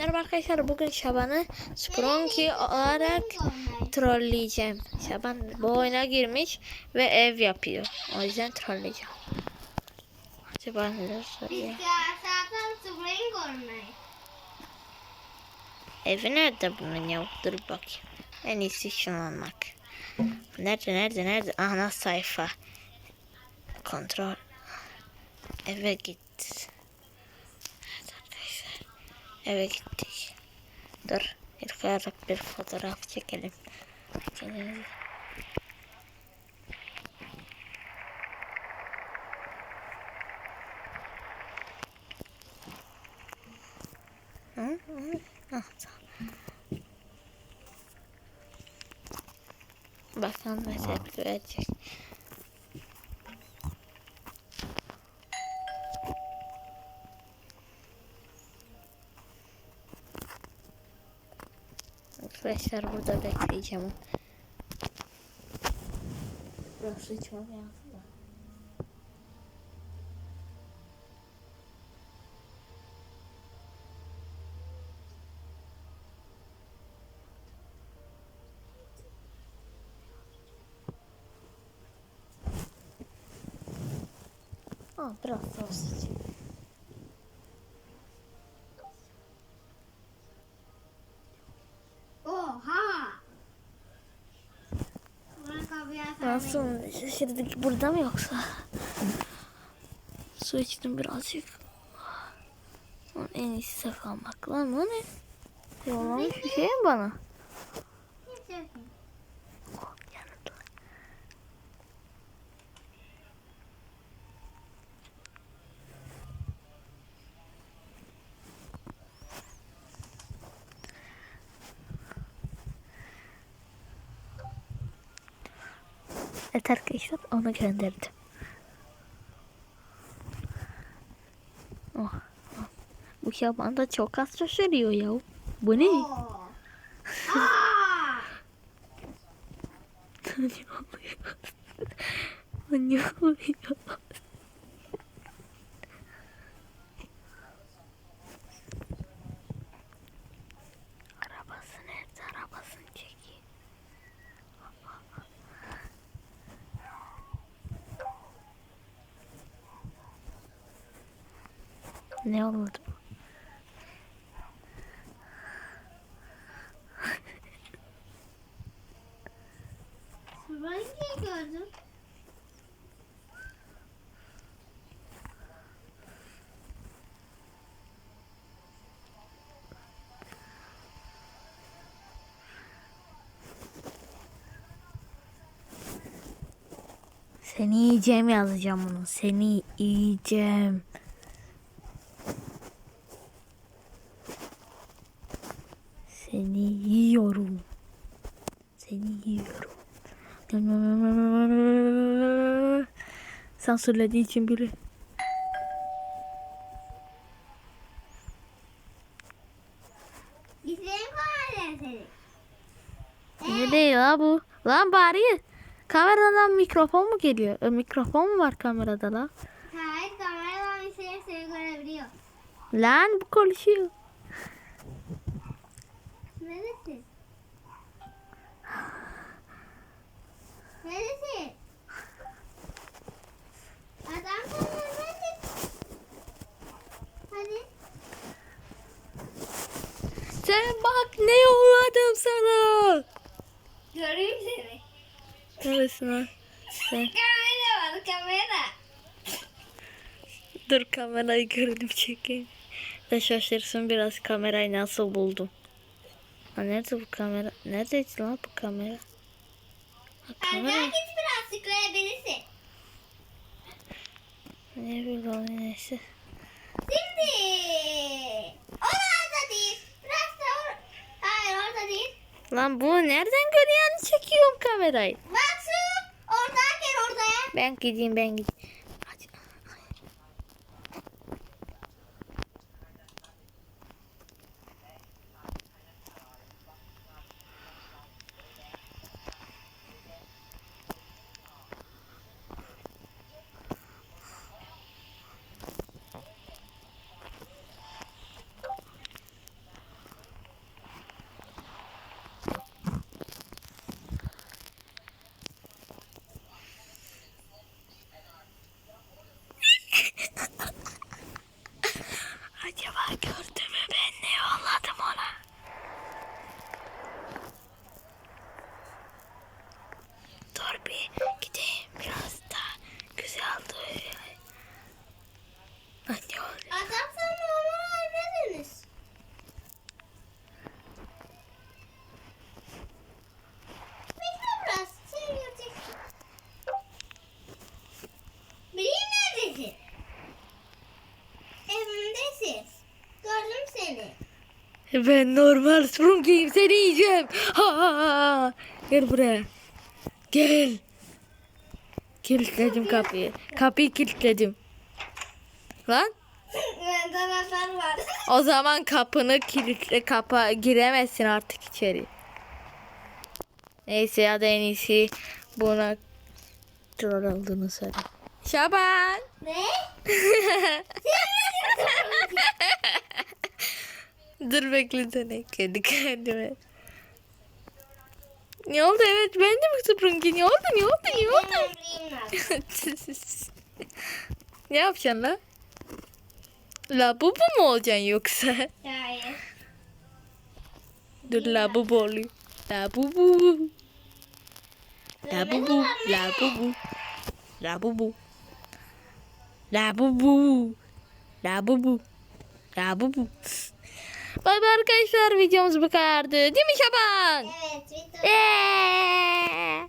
Merhaba arkadaşlar bugün Şaban'ı Sprunky olarak trolleyeceğim. Şaban bu oyuna girmiş ve ev yapıyor. O yüzden trolleyeceğim. Acaba neler söylüyor? Evi nerede bunun ya? Dur bakayım. En iyisi şunu almak. Nerede nerede nerede? Ana sayfa. Kontrol. Eve git. Evet arkadaşlar. Eve gittik. Dur. İlk olarak bir fotoğraf çekelim. Çekelim. Hı? Hı? Ah, tamam. Bakalım ne tepki verecek. Arkadaşlar burada bekleyeceğim. Burası içmem lazım da. Aa, biraz Nasıl şaşırdık burada mı yoksa? Su içtim birazcık. Lan En iyisi sakalmak lan o ne? Yollamış bir şey mi bana? Evet arkadaşlar onu gönderdim. Oh, oh. Bu şaban da çok az şaşırıyor ya. Bu ne? Ne oluyor? ne oluyor? Ne oldu? Ben niye gördüm? Seni yiyeceğim yazacağım bunu. Seni yiyeceğim. Seni yiyorum. Seni yiyorum. Sansürlediği için biri. Ne değil la bu? Lan bari kameradan mikrofon mu geliyor? E, mikrofon mu var kamerada la? Hayır kameradan izleyin seni görebiliyor. Lan bu konuşuyor. Neredesin? Neredesin? Adam sana neredesin? Hadi. Sen bak ne yolladım sana. Göreyim seni. Neredesin lan? Sen Kamera var kamera. dur kamerayı görelim çekeyim. Da şaşırsın biraz kamerayı nasıl buldum. Ha, nerede bu kamera? Neredeydi lan bu kamera? Ha, kamera Arkadan git biraz tıklayabilirsin. ne bileyim neyse. Şimdi. Orada değil. Biraz da or Hayır orada değil. Lan bu nereden görüyorsun çekiyorum kamerayı? Bak şu. Oradan gel oraya. Ben gideyim ben gideyim. Ben normal Sprung'im seni yiyeceğim. Ha, ha, ha. Gel buraya. Gel. Kilitledim kapıyı. Kapıyı kilitledim. Lan o zaman kapını kilitle kapa giremezsin artık içeri. Neyse ya da en iyisi buna troll olduğunu söyle. Şaban. Ne? Dur beklesene kendi kendime. Ne oldu evet ben de mi Sprung'i? Ne oldu ne oldu ne oldu? Ne yapacaksın la? La bu mu olacaksın yoksa? Hayır. Dur la bu oluyor. La bu bu. La bu bu. La bu bu. La bu bu. La bu bu. La bu bu. La bu bu. Bay bay arkadaşlar videomuz bu kadardı. Değil mi Şaban? Evet. Victor. Eee.